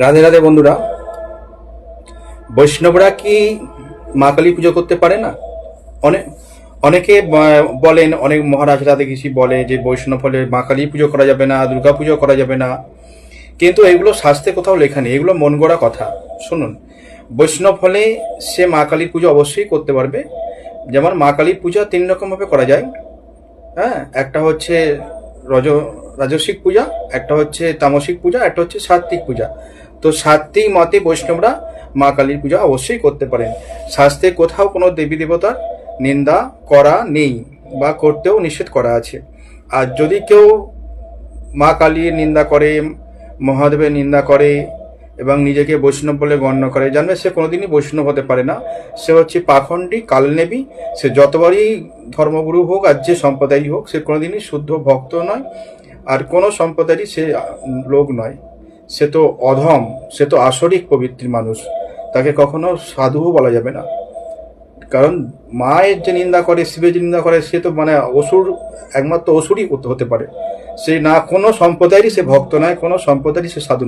রাধে রাধে বন্ধুরা, বৈষ্ণবরা কি মা কালী পুজো করতে পারে না? অনেক অনেকে বলেন, অনেক মহারাজরা দেখেছি বলে যে বৈষ্ণব হলে মা কালী পুজো করা যাবে না, দুর্গা পুজো করা যাবে না। কিন্তু এগুলো শাস্ত্রে কোথাও লেখা নেই, এগুলো মন গড়া কথা। শুনুন, বৈষ্ণব হলে সে মা কালীর পুজো অবশ্যই করতে পারবে। যেমন মা কালীর পূজা তিন রকমভাবে করা যায়। হ্যাঁ একটা হচ্ছে রজ, রাজস্বিক পূজা, একটা হচ্ছে তামসিক পূজা, একটা হচ্ছে সাত্বিক পূজা। তো সাত্বিক মতে বৈষ্ণবরা মা কালীর পূজা অবশ্যই করতে পারেন। শাস্ত্রে কোথাও কোনো দেবী দেবতার নিন্দা করা নেই বা করতেও নিষেধ করা আছে। আর যদি কেউ মা কালীর নিন্দা করে, মহাদেবের নিন্দা করে এবং নিজেকে বৈষ্ণব বলে গণ্য করে, জানবে সে কোনোদিনই বৈষ্ণব হতে পারে না। সে হচ্ছে পাখণ্ডী, কালনেবী। সে যতবারই ধর্মগুরু হোক আর যে সম্প্রদায়ই হোক, সে কোনোদিনই শুদ্ধ ভক্ত নয়। আর কোনো সম্প্রদায়েরই সে লোক নয়। সে তো অধম, সে তো আসরিক পবিত্র মানুষ। তাকে কখনো সাধুও বলা যাবে না। কারণ মায়ের যে নিন্দা করে, শিবের যে নিন্দা করে, সে তো মানে অসুর, একমাত্র অসুরই হতে- পারে। সে না কোনো সম্প্রদায়েরই সে ভক্ত নয়, কোনো সম্প্রদায়েরই সে সাধু।